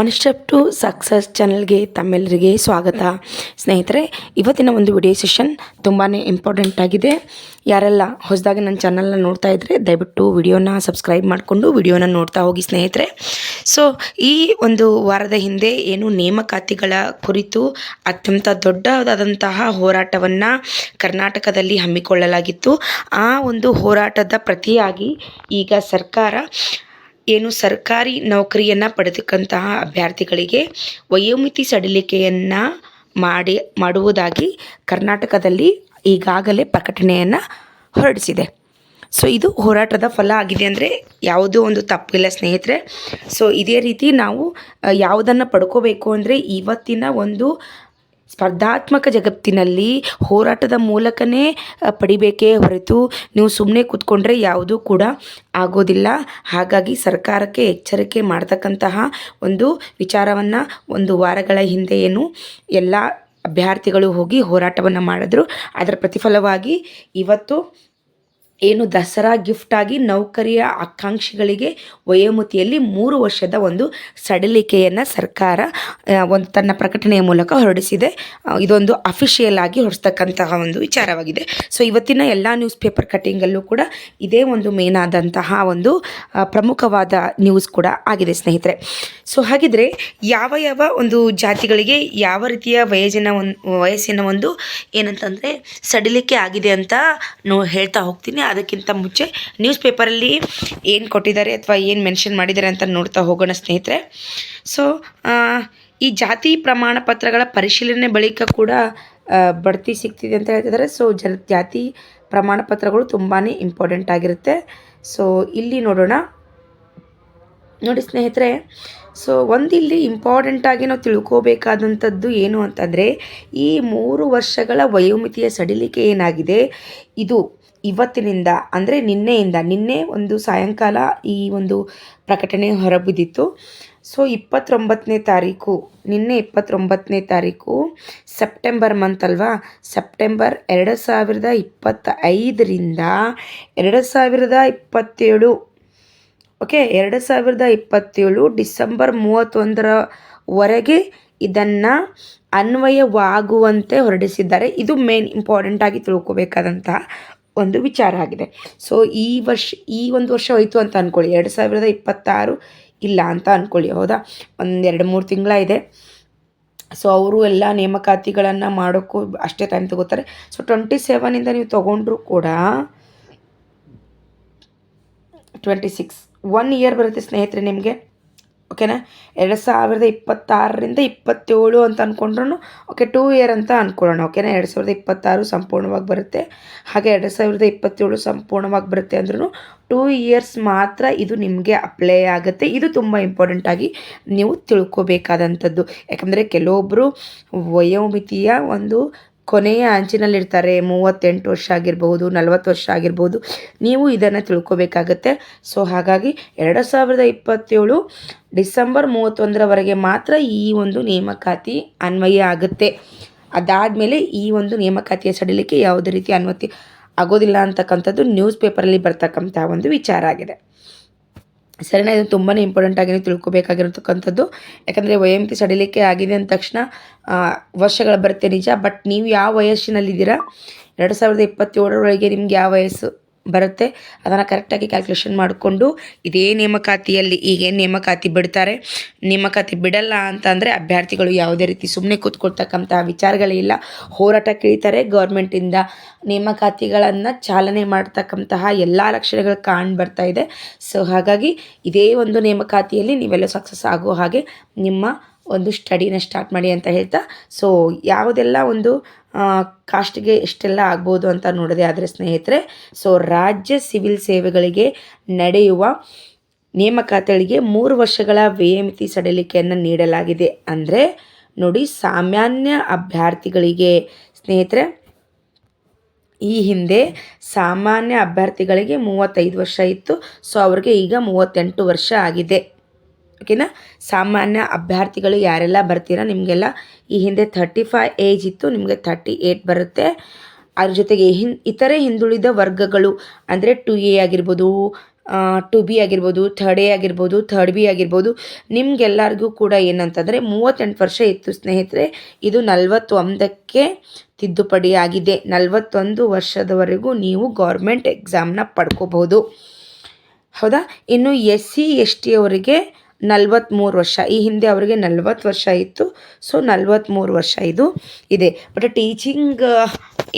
One step to success ಚಾನಲ್ಗೆ ತಮ್ಮೆಲ್ಲರಿಗೆ ಸ್ವಾಗತ. ಸ್ನೇಹಿತರೆ, ಇವತ್ತಿನ ಒಂದು ವಿಡಿಯೋ ಸೆಷನ್ ತುಂಬಾ ಇಂಪಾರ್ಟೆಂಟ್ ಆಗಿದೆ. ಯಾರೆಲ್ಲ ಹೊಸದಾಗಿ ನನ್ನ ಚಾನಲ್ನ ನೋಡ್ತಾ ಇದ್ದರೆ ದಯವಿಟ್ಟು ವಿಡಿಯೋನ ಸಬ್ಸ್ಕ್ರೈಬ್ ಮಾಡಿಕೊಂಡು ವಿಡಿಯೋನ ನೋಡ್ತಾ ಹೋಗಿ ಸ್ನೇಹಿತರೆ. ಸೊ ಈ ಒಂದು ವಾರದ ಹಿಂದೆ ಏನು ನೇಮಕಾತಿಗಳ ಕುರಿತು ಅತ್ಯಂತ ದೊಡ್ಡದಾದಂತಹ ಹೋರಾಟವನ್ನು ಕರ್ನಾಟಕದಲ್ಲಿ ಹಮ್ಮಿಕೊಳ್ಳಲಾಗಿತ್ತು. ಆ ಒಂದು ಹೋರಾಟದ ಪ್ರತಿಯಾಗಿ ಈಗ ಸರ್ಕಾರ ಏನು ಸರ್ಕಾರಿ ನೌಕರಿಯನ್ನು ಪಡೆದಕ್ಕಂತಹ ಅಭ್ಯರ್ಥಿಗಳಿಗೆ ವಯೋಮಿತಿ ಸಡಿಲಿಕೆಯನ್ನು ಮಾಡಿ, ಮಾಡುವುದಾಗಿ ಕರ್ನಾಟಕದಲ್ಲಿ ಈಗಾಗಲೇ ಪ್ರಕಟಣೆಯನ್ನು ಹೊರಡಿಸಿದೆ. ಸೊ, ಇದು ಹೋರಾಟದ ಫಲ ಆಗಿದೆ ಅಂದರೆ ಯಾವುದೂ ಒಂದು ತಪ್ಪಿಲ್ಲ ಸ್ನೇಹಿತರೆ. ಸೊ, ಇದೇ ರೀತಿ ನಾವು ಯಾವುದನ್ನು ಪಡ್ಕೋಬೇಕು ಅಂದರೆ ಇವತ್ತಿನ ಒಂದು ಸ್ಪರ್ಧಾತ್ಮಕ ಜಗತ್ತಿನಲ್ಲಿ ಹೋರಾಟದ ಮೂಲಕನೇ ಪಡಿಬೇಕೇ ಹೊರತು ನೀವು ಸುಮ್ಮನೆ ಕೂತ್ಕೊಂಡ್ರೆ ಯಾವುದೂ ಕೂಡ ಆಗೋದಿಲ್ಲ. ಹಾಗಾಗಿ ಸರ್ಕಾರಕ್ಕೆ ಎಚ್ಚರಿಕೆ ಮಾಡ್ತಕ್ಕಂತಹ ಒಂದು ವಿಚಾರವನ್ನು ಒಂದು ವಾರಗಳ ಹಿಂದೆ ಏನು ಎಲ್ಲ ಅಭ್ಯರ್ಥಿಗಳು ಹೋಗಿ ಹೋರಾಟವನ್ನು ಮಾಡಿದ್ರು. ಅದರ ಪ್ರತಿಫಲವಾಗಿ ಇವತ್ತು ಏನು ದಸರಾ ಗಿಫ್ಟಾಗಿ ನೌಕರಿಯ ಆಕಾಂಕ್ಷಿಗಳಿಗೆ ವಯೋಮತಿಯಲ್ಲಿ ಮೂರು ವರ್ಷದ ಒಂದು ಸಡಿಲಿಕೆಯನ್ನು ಸರ್ಕಾರ ಒಂದು ತನ್ನ ಪ್ರಕಟಣೆಯ ಮೂಲಕ ಹೊರಡಿಸಿದೆ. ಇದೊಂದು ಅಫಿಷಿಯಲ್ ಆಗಿ ಹೊರಿಸ್ತಕ್ಕಂತಹ ಒಂದು ವಿಚಾರವಾಗಿದೆ. ಸೊ ಇವತ್ತಿನ ಎಲ್ಲ ನ್ಯೂಸ್ ಪೇಪರ್ ಕಟ್ಟಿಂಗಲ್ಲೂ ಕೂಡ ಇದೇ ಒಂದು ಮೇನ್ ಆದಂತಹ ಒಂದು ಪ್ರಮುಖವಾದ ನ್ಯೂಸ್ ಕೂಡ ಆಗಿದೆ ಸ್ನೇಹಿತರೆ. ಸೊ ಹಾಗಿದ್ರೆ ಯಾವ ಯಾವ ಒಂದು ಜಾತಿಗಳಿಗೆ ಯಾವ ರೀತಿಯ ವಯಸ್ಸಿನ ಒಂದು ವಯಸ್ಸಿನ ಒಂದು ಏನಂತಂದರೆ ಸಡಿಲಿಕೆ ಆಗಿದೆ ಅಂತ ಹೇಳ್ತಾ ಹೋಗ್ತೀನಿ. ಅದಕ್ಕಿಂತ ಮುಂಚೆ ನ್ಯೂಸ್ ಪೇಪರಲ್ಲಿ ಏನು ಕೊಟ್ಟಿದ್ದಾರೆ ಅಥವಾ ಏನು ಮೆನ್ಷನ್ ಮಾಡಿದ್ದಾರೆ ಅಂತ ನೋಡ್ತಾ ಹೋಗೋಣ ಸ್ನೇಹಿತರೆ. ಸೊ ಈ ಜಾತಿ ಪ್ರಮಾಣ ಪತ್ರಗಳ ಪರಿಶೀಲನೆ ಬಳಿಕ ಕೂಡ ಬಡ್ತಿ ಸಿಗ್ತಿದೆ ಅಂತ ಹೇಳ್ತಿದ್ದಾರೆ. ಸೊ ಜ, ಜಾತಿ ಪ್ರಮಾಣ ಪತ್ರಗಳು ತುಂಬಾ ಇಂಪಾರ್ಟೆಂಟ್ ಆಗಿರುತ್ತೆ. ಸೊ ಇಲ್ಲಿ ನೋಡೋಣ. ನೋಡಿ ಸ್ನೇಹಿತರೆ ಸೊ ಒಂದಿಲ್ಲಿ ಇಂಪಾರ್ಟೆಂಟಾಗಿ ನಾವು ತಿಳ್ಕೋಬೇಕಾದಂಥದ್ದು ಏನು ಅಂತಂದರೆ, ಈ ಮೂರು ವರ್ಷಗಳ ವಯೋಮಿತಿಯ ಸಡಿಲಿಕೆ ಏನಾಗಿದೆ? ಇದು ಇವತ್ತಿನಿಂದ, ಅಂದರೆ ನಿನ್ನೆಯಿಂದ, ನಿನ್ನೆ ಒಂದು ಸಾಯಂಕಾಲ ಈ ಒಂದು ಪ್ರಕಟಣೆ ಹೊರಬಿದ್ದಿತ್ತು. ಸೊ ಇಪ್ಪತ್ತೊಂಬತ್ತನೇ ತಾರೀಕು, ನಿನ್ನೆ ಇಪ್ಪತ್ತೊಂಬತ್ತನೇ ತಾರೀಕು ಸೆಪ್ಟೆಂಬರ್ ಮಂತ್ ಅಲ್ವಾ? ಸೆಪ್ಟೆಂಬರ್ ಎರಡು ಸಾವಿರದ ಇಪ್ಪತ್ತ ಐದರಿಂದ ಎರಡು ಸಾವಿರದ ಇಪ್ಪತ್ತೇಳು ಓಕೆ ಎರಡು ಸಾವಿರದ ಇಪ್ಪತ್ತೇಳು ಡಿಸೆಂಬರ್ ಮೂವತ್ತೊಂದರವರೆಗೆ ಇದನ್ನು ಅನ್ವಯವಾಗುವಂತೆ ಹೊರಡಿಸಿದ್ದಾರೆ. ಇದು ಮೇನ್ ಇಂಪಾರ್ಟೆಂಟಾಗಿ ತಿಳ್ಕೊಬೇಕಾದಂತಹ ಒಂದು ವಿಚಾರ ಆಗಿದೆ. ಸೊ ಈ ವರ್ಷ, ಈ ಒಂದು ವರ್ಷ ಹೋಯಿತು ಅಂತ ಅಂದ್ಕೊಳ್ಳಿ ಎರಡು ಸಾವಿರದ ಇಪ್ಪತ್ತಾರು ಇಲ್ಲ ಅಂತ ಅಂದ್ಕೊಳ್ಳಿ ಹೌದಾ? ಒಂದು ಎರಡು ಮೂರು ತಿಂಗಳ ಇದೆ ಸೊ ಅವರು ಎಲ್ಲ ನೇಮಕಾತಿಗಳನ್ನು ಮಾಡೋಕ್ಕೂ ಅಷ್ಟೇ ಟೈಮ್ ತಗೋತಾರೆ. ಸೊ ಟ್ವೆಂಟಿ ಸೆವೆನಿಂದ ನೀವು ತೊಗೊಂಡ್ರು ಕೂಡ ಟ್ವೆಂಟಿ ಸಿಕ್ಸ್ ಒನ್ ಇಯರ್ ಬರುತ್ತೆ ಸ್ನೇಹಿತರೆ ನಿಮಗೆ. ಓಕೆನಾ ಎರಡು ಸಾವಿರದ ಇಪ್ಪತ್ತಾರರಿಂದ ಇಪ್ಪತ್ತೇಳು ಅಂತ ಅಂದ್ಕೊಂಡ್ರು ಓಕೆ ಟೂ ಇಯರ್ ಅಂತ ಅಂದ್ಕೊಳ್ಳೋಣ ಓಕೆನಾ ಎರಡು ಸಾವಿರದ ಇಪ್ಪತ್ತಾರು ಸಂಪೂರ್ಣವಾಗಿ ಬರುತ್ತೆ. ಹಾಗೆ ಎರಡು ಸಾವಿರದ ಇಪ್ಪತ್ತೇಳು ಸಂಪೂರ್ಣವಾಗಿ ಬರುತ್ತೆ ಅಂದ್ರೂ ಟೂ ಇಯರ್ಸ್ ಮಾತ್ರ ಇದು ನಿಮಗೆ ಅಪ್ಲೈ ಆಗುತ್ತೆ. ಇದು ತುಂಬ ಇಂಪಾರ್ಟೆಂಟಾಗಿ ನೀವು ತಿಳ್ಕೋಬೇಕಾದಂಥದ್ದು. ಯಾಕಂದರೆ ಕೆಲವೊಬ್ಬರು ವಯೋಮಿತಿಯ ಒಂದು ಕೊನೆಯ ಅಂಚಿನಲ್ಲಿರ್ತಾರೆ, ಮೂವತ್ತೆಂಟು ವರ್ಷ ಆಗಿರ್ಬೋದು, ನಲವತ್ತು ವರ್ಷ ಆಗಿರ್ಬೋದು, ನೀವು ಇದನ್ನು ತಿಳ್ಕೊಬೇಕಾಗತ್ತೆ. ಸೊ ಹಾಗಾಗಿ ಎರಡು ಸಾವಿರದ ಇಪ್ಪತ್ತೇಳು ಡಿಸೆಂಬರ್ ಮೂವತ್ತೊಂದರವರೆಗೆ ಮಾತ್ರ ಈ ಒಂದು ನೇಮಕಾತಿ ಅನ್ವಯ ಆಗುತ್ತೆ. ಅದಾದಮೇಲೆ ಈ ಒಂದು ನೇಮಕಾತಿಯ ಸಡಿಲಿಕೆ ಯಾವುದೇ ರೀತಿ ಅನುಮತಿ ಆಗೋದಿಲ್ಲ ಅಂತಕ್ಕಂಥದ್ದು ನ್ಯೂಸ್ ಪೇಪರಲ್ಲಿ ಬರ್ತಕ್ಕಂಥ ಒಂದು ವಿಚಾರ ಆಗಿದೆ. ಸರಿನಾ ಇದು ತುಂಬಾ ಇಂಪಾರ್ಟೆಂಟ್ ಆಗಿ ತಿಳ್ಕೊಬೇಕಾಗಿರತಕ್ಕಂಥದ್ದು. ಯಾಕಂದರೆ ವಯೋಮಿತಿ ಸಡಿಲಿಕೆ ಆಗಿದೆ ಅಂದ ತಕ್ಷಣ ವರ್ಷಗಳು ಬರುತ್ತೆ ನಿಜ ಬಟ್ ನೀವು ಯಾವ ವಯಸ್ಸಿನಲ್ಲಿದ್ದೀರಾ? ಎರಡು ಸಾವಿರದ ಇಪ್ಪತ್ತೇಳರೊಳಗೆ ನಿಮ್ಗೆ ಯಾವ ವಯಸ್ಸು? ಬರುತ್ತೆ. ಅದನ್ನು ಕರೆಕ್ಟಾಗಿ ಕ್ಯಾಲ್ಕುಲೇಷನ್ ಮಾಡಿಕೊಂಡು ಇದೇ ನೇಮಕಾತಿಯಲ್ಲಿ ಈಗೇನು ನೇಮಕಾತಿ ಬಿಡ್ತಾರೆ. ನೇಮಕಾತಿ ಬಿಡಲ್ಲ ಅಂತ ಅಂದರೆ ಅಭ್ಯರ್ಥಿಗಳು ಯಾವುದೇ ರೀತಿ ಸುಮ್ಮನೆ ಕೂತ್ಕೊಳ್ತಕ್ಕಂಥ ವಿಚಾರಗಳೇ ಇಲ್ಲ. ಹೋರಾಟ ಕಿಳಿತಾರೆ. ಗೌರ್ಮೆಂಟಿಂದ ನೇಮಕಾತಿಗಳನ್ನು ಚಾಲನೆ ಮಾಡ್ತಕ್ಕಂತಹ ಎಲ್ಲ ಲಕ್ಷಣಗಳು ಕಾಣ್ ಬರ್ತಾ ಇದೆ. ಸೊ ಹಾಗಾಗಿ ಇದೇ ಒಂದು ನೇಮಕಾತಿಯಲ್ಲಿ ನೀವೆಲ್ಲ ಸಕ್ಸಸ್ ಆಗೋ ಹಾಗೆ ನಿಮ್ಮ ಒಂದು ಸ್ಟಡಿನ ಸ್ಟಾರ್ಟ್ ಮಾಡಿ ಅಂತ ಹೇಳ್ತಾ, ಸೊ ಯಾವುದೆಲ್ಲ ಒಂದು ಕಾಸ್ಟ್ಗೆ ಎಷ್ಟೆಲ್ಲ ಆಗ್ಬೋದು ಅಂತ ನೋಡೋದೇ ಆದರೆ ಸ್ನೇಹಿತರೆ, ಸೊ ರಾಜ್ಯ ಸಿವಿಲ್ ಸೇವೆಗಳಿಗೆ ನಡೆಯುವ ನೇಮಕಾತಿಗಳಿಗೆ ಮೂರು ವರ್ಷಗಳ ವೇಮಿತಿ ಸಡಿಲಿಕೆಯನ್ನು ನೀಡಲಾಗಿದೆ. ಅಂದರೆ ನೋಡಿ, ಸಾಮಾನ್ಯ ಅಭ್ಯರ್ಥಿಗಳಿಗೆ ಸ್ನೇಹಿತರೆ, ಈ ಹಿಂದೆ ಸಾಮಾನ್ಯ ಅಭ್ಯರ್ಥಿಗಳಿಗೆ ಮೂವತ್ತೈದು ವರ್ಷ ಇತ್ತು, ಸೊ ಅವ್ರಿಗೆ ಈಗ ಮೂವತ್ತೆಂಟು ವರ್ಷ ಆಗಿದೆ. ಓಕೆನಾ? ಸಾಮಾನ್ಯ ಅಭ್ಯರ್ಥಿಗಳು ಯಾರೆಲ್ಲ ಬರ್ತೀರಾ? ನಿಮಗೆಲ್ಲ ಈ ಹಿಂದೆ ಥರ್ಟಿ ಫೈವ್ ಏಜ್ ಇತ್ತು, ನಿಮಗೆ ಥರ್ಟಿ ಏಯ್ಟ್ ಬರುತ್ತೆ. ಅದ್ರ ಜೊತೆಗೆ ಹಿನ್ ಇತರೆ ಹಿಂದುಳಿದ ವರ್ಗಗಳು ಅಂದರೆ ಟು ಎ ಆಗಿರ್ಬೋದು ಟು ಬಿ ಆಗಿರ್ಬೋದು ಥರ್ಡ್ ಎ ಆಗಿರ್ಬೋದು ಥರ್ಡ್ ಬಿ ಆಗಿರ್ಬೋದು, ನಿಮ್ಗೆಲ್ಲರಿಗೂ ಕೂಡ ಏನಂತಂದರೆ ಮೂವತ್ತೆಂಟು ವರ್ಷ ಇತ್ತು ಸ್ನೇಹಿತರೆ, ಇದು ನಲವತ್ತೊಂದಕ್ಕೆ ತಿದ್ದುಪಡಿ ಆಗಿದೆ. ನಲವತ್ತೊಂದು ವರ್ಷದವರೆಗೂ ನೀವು ಗೌರ್ಮೆಂಟ್ ಎಕ್ಸಾಮ್ನ ಪಡ್ಕೋಬಹುದು. ಹೌದಾ? ಇನ್ನು ಎಸ್ ಸಿ ಎಸ್ ಟಿ ಅವರಿಗೆ ನಲ್ವತ್ತ್ಮೂರು ವರ್ಷ. ಈ ಹಿಂದೆ ಅವರಿಗೆ ನಲ್ವತ್ತು ವರ್ಷ ಇತ್ತು. ಸೊ ನಲ್ವತ್ತ್ಮೂರು ವರ್ಷ ಇದು ಇದೆ. ಬಟ್ ಟೀಚಿಂಗ್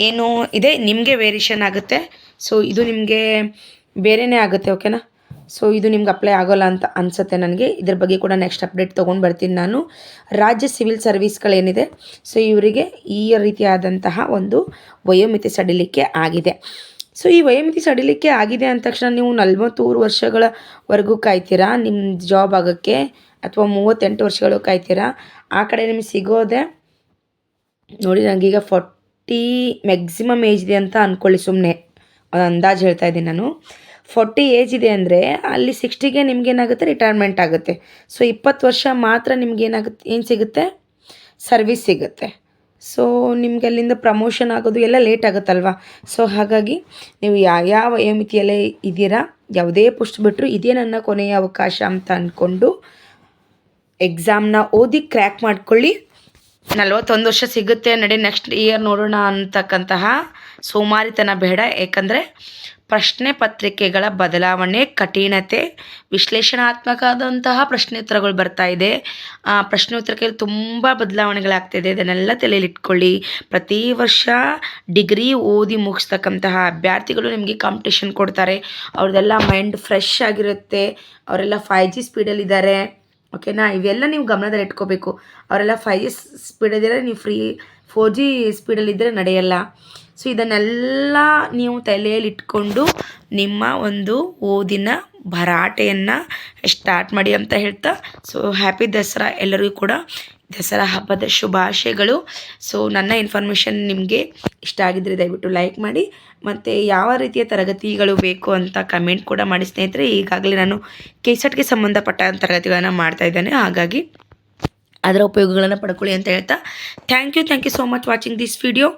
ಏನು ಇದೆ, ನಿಮಗೆ ವೇರಿಯೇಷನ್ ಆಗುತ್ತೆ. ಸೊ ಇದು ನಿಮಗೆ ಬೇರೆಯೇ ಆಗುತ್ತೆ ಓಕೆನಾ ಸೊ ಇದು ನಿಮ್ಗೆ ಅಪ್ಲೈ ಆಗೋಲ್ಲ ಅಂತ ಅನಿಸುತ್ತೆ ನನಗೆ. ಇದ್ರ ಬಗ್ಗೆ ಕೂಡ ನೆಕ್ಸ್ಟ್ ಅಪ್ಡೇಟ್ ತೊಗೊಂಡು ಬರ್ತೀನಿ ನಾನು. ರಾಜ್ಯ ಸಿವಿಲ್ ಸರ್ವಿಸ್ಗಳೇನಿದೆ ಸೊ ಇವರಿಗೆ ಈ ರೀತಿಯಾದಂತಹ ಒಂದು ವಯೋಮಿತಿ ಸಡಿಲಿಕೆ ಆಗಿದೆ. ಸೊ ಈ ವಯೋಮಿತಿ ಸಡಿಲಿಕ್ಕೆ ಆಗಿದೆ ಅಂದ ತಕ್ಷಣ ನೀವು ನಲ್ವತ್ತೂರು ವರ್ಷಗಳವರೆಗೂ ಕಾಯ್ತೀರಾ? ನಿಮ್ಮ ಜಾಬ್ ಆಗೋಕ್ಕೆ ಅಥವಾ ಮೂವತ್ತೆಂಟು ವರ್ಷಗಳು ಕಾಯ್ತೀರಾ? ಆ ಕಡೆ ನಿಮಗೆ ಸಿಗೋದೆ? ನೋಡಿ ನನಗೀಗ ಫೋರ್ಟಿ ಮ್ಯಾಕ್ಸಿಮಮ್ ಏಜ್ ಇದೆ ಅಂತ ಅಂದ್ಕೊಳ್ಳಿ ಸುಮ್ಮನೆ ಅಂದಾಜು ಹೇಳ್ತಾ ಇದ್ದೀನಿ ನಾನು. ಫಾರ್ಟಿ ಏಜ್ ಇದೆ ಅಂದರೆ ಅಲ್ಲಿ ಸಿಕ್ಸ್ಟಿಗೆ ನಿಮಗೇನಾಗುತ್ತೆ ರಿಟೈರ್ಮೆಂಟ್ ಆಗುತ್ತೆ. ಸೊ ಇಪ್ಪತ್ತು ವರ್ಷ ಮಾತ್ರ ನಿಮಗೇನಾಗುತ್ತೆ ಏನು ಸಿಗುತ್ತೆ? ಸರ್ವಿಸ್ ಸಿಗುತ್ತೆ. ಸೊ ನಿಮ್ಗೆ ಅಲ್ಲಿಂದ ಪ್ರಮೋಷನ್ ಆಗೋದು ಎಲ್ಲ ಲೇಟ್ ಆಗುತ್ತಲ್ವ? ಸೊ ಹಾಗಾಗಿ ನೀವು ಯಾವ ವಯೋಮಿತಿಯಲ್ಲೇ ಇದ್ದೀರಾ, ಯಾವುದೇ ಪುಸ್ಟ್ ಬಿಟ್ಟರು ಇದೇ ನನ್ನ ಕೊನೆಯ ಅವಕಾಶ ಅಂತ ಅಂದ್ಕೊಂಡು ಎಕ್ಸಾಮ್ನ ಓದಿ ಕ್ರ್ಯಾಕ್ ಮಾಡ್ಕೊಳ್ಳಿ. ನಲ್ವತ್ತೊಂದು ವರ್ಷ ಸಿಗುತ್ತೆ, ನಡೆ ನೆಕ್ಸ್ಟ್ ಇಯರ್ ನೋಡೋಣ ಅಂತಕ್ಕಂತಹ ಸೋಮಾರಿತನ ಬೇಡ. ಏಕೆಂದರೆ ಪ್ರಶ್ನೆ ಪತ್ರಿಕೆಗಳ ಬದಲಾವಣೆ, ಕಠಿಣತೆ ವಿಶ್ಲೇಷಣಾತ್ಮಕವಾದಂತಹ ಪ್ರಶ್ನೋತ್ತರಗಳು ಬರ್ತಾ ಇದೆ. ಆ ಪ್ರಶ್ನೋತ್ತರಕ್ಕೆ ತುಂಬ ಬದಲಾವಣೆಗಳಾಗ್ತಿದೆ. ಇದನ್ನೆಲ್ಲ ತಲೆಯಲ್ಲಿಟ್ಕೊಳ್ಳಿ. ಪ್ರತಿ ವರ್ಷ ಡಿಗ್ರಿ ಓದಿ ಮುಗಿಸ್ತಕ್ಕಂತಹ ಅಭ್ಯರ್ಥಿಗಳು ನಿಮಗೆ ಕಾಂಪಿಟೇಷನ್ ಕೊಡ್ತಾರೆ. ಅವ್ರದ್ದೆಲ್ಲ ಮೈಂಡ್ ಫ್ರೆಶ್ ಆಗಿರುತ್ತೆ. ಅವರೆಲ್ಲ ಫೈವ್ ಜಿ ಸ್ಪೀಡಲ್ಲಿದ್ದಾರೆ. ಓಕೆನಾ ಇವೆಲ್ಲ ನೀವು ಗಮನದಲ್ಲಿ ಇಟ್ಕೋಬೇಕು. ಅವರೆಲ್ಲ ಫೈವ್ ಜಿ ಸ್ಪೀಡಲ್ಲಿದ್ದರೆ ನೀವು ಫ್ರೀ ಫೋರ್ ಜಿ ಸ್ಪೀಡಲ್ಲಿದ್ದರೆ ನಡೆಯಲ್ಲ. ಸೊ ಇದನ್ನೆಲ್ಲ ನೀವು ತಲೆಯಲ್ಲಿ ಇಟ್ಕೊಂಡು ನಿಮ್ಮ ಒಂದು ಓದಿನ ಭರಾಟೆಯನ್ನು ಸ್ಟಾರ್ಟ್ ಮಾಡಿ ಅಂತ ಹೇಳ್ತಾ ಸೊ ಹ್ಯಾಪಿ ದಸರಾ ಎಲ್ಲರಿಗೂ ಕೂಡ. ದಸರಾ ಹಬ್ಬದ ಶುಭಾಶಯಗಳು. ಸೊ ನನ್ನ ಇನ್ಫಾರ್ಮೇಷನ್ ನಿಮಗೆ ಇಷ್ಟ ಆಗಿದ್ದರೆ ದಯವಿಟ್ಟು ಲೈಕ್ ಮಾಡಿ. ಮತ್ತು ಯಾವ ರೀತಿಯ ತರಗತಿಗಳು ಬೇಕು ಅಂತ ಕಮೆಂಟ್ ಕೂಡ ಮಾಡಿ ಸ್ನೇಹಿತರೆ. ಈಗಾಗಲೇ ನಾನು ಕೆಸಟ್ಗೆ ಸಂಬಂಧಪಟ್ಟ ತರಗತಿಗಳನ್ನು ಮಾಡ್ತಾ ಇದ್ದೇನೆ. ಹಾಗಾಗಿ ಅದರ ಉಪಯೋಗಗಳನ್ನು ಪಡ್ಕೊಳ್ಳಿ ಅಂತ ಹೇಳ್ತಾ. Thank you thank you so much watching this video